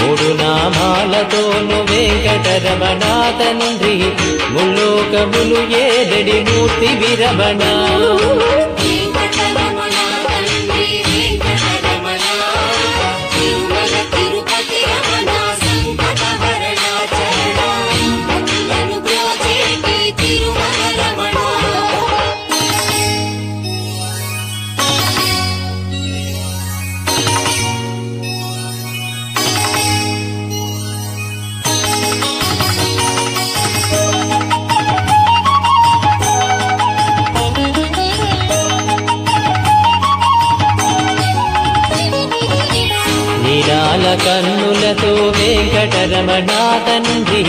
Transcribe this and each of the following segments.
మూడు నామాలతోను వెంకటరమణ తండ్రి ముల్లోకములు ఏదడి మూర్తి విరమణ. నిరాల కన్నులతో వెంకటరమణ తండ్రి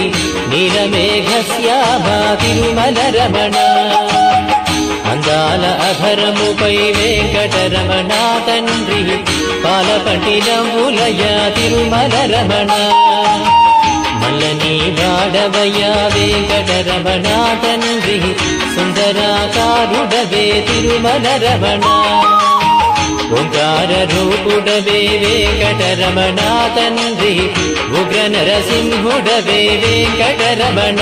నీలమేఘశ్యాభా తిరుమల రమణ అందాల అభరముపై వెంకటరమణ తండ్రి పాలపటి నవ్వులయ తిరుమల రమణ మల్లని వాడవయ వెంకటరమణ తండ్రి సుందరాకారుడవే తిరుమల రమణ ఓంకార రూపుడవే వెంకటరమణ తండ్రి ఉగ్ర నరసింహుడవే వెంకటరమణ వెంకటరమణ.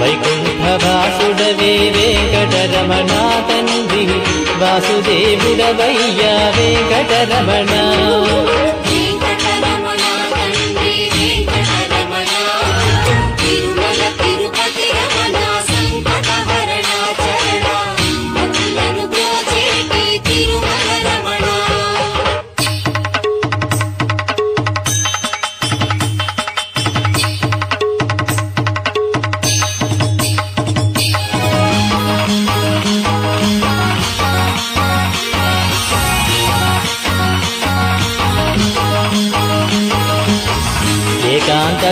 వైకుంఠవాసుడవే వాసుడవే వెంకటరమణ తండ్రి వాసుదేవుడవయ్యా వెంకటరమణ వెంకటరమణ.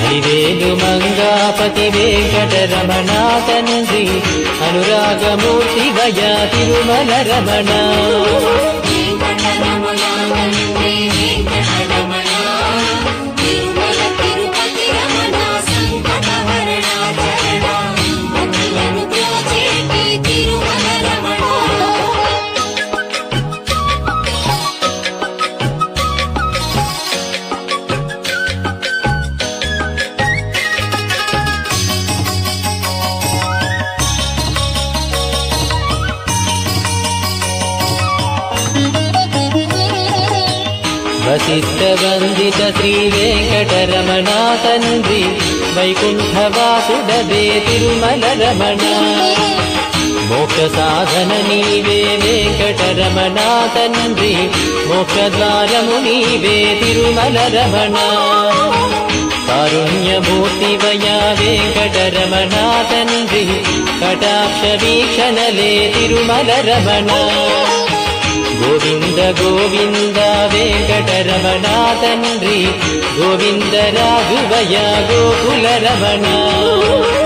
హరివేలు మంగాపతి వెంకటరమణ తండ్రి అనురాగమూర్తి వయ తిరుమల రమణ. వశిష్ఠ వందిత శ్రీ వెంకటరమణ తండ్రి వైకుంఠవాసుడవే తిరుమల రమణ మోక్ష సాధన నీవే వెంకటరమణ తండ్రి మోక్ష ద్వారము గోవింద గోవింద వెంకటరమణ తండ్రి. గోవింద రాఘువయ గోకుల రమణ.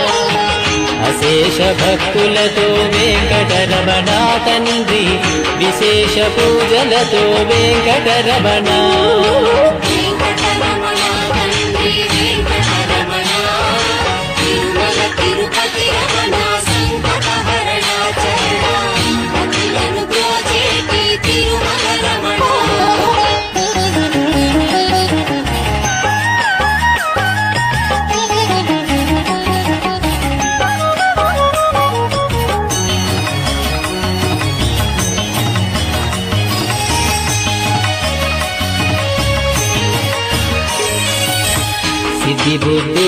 అశేష భక్తులతో వెంకటరమణ తండ్రి విశేష పూజలతో వెంకటరమణ వెంకటరమణ.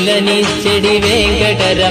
సిద్ధి బుద్ధులనిచ్చడి వెంకటరమణ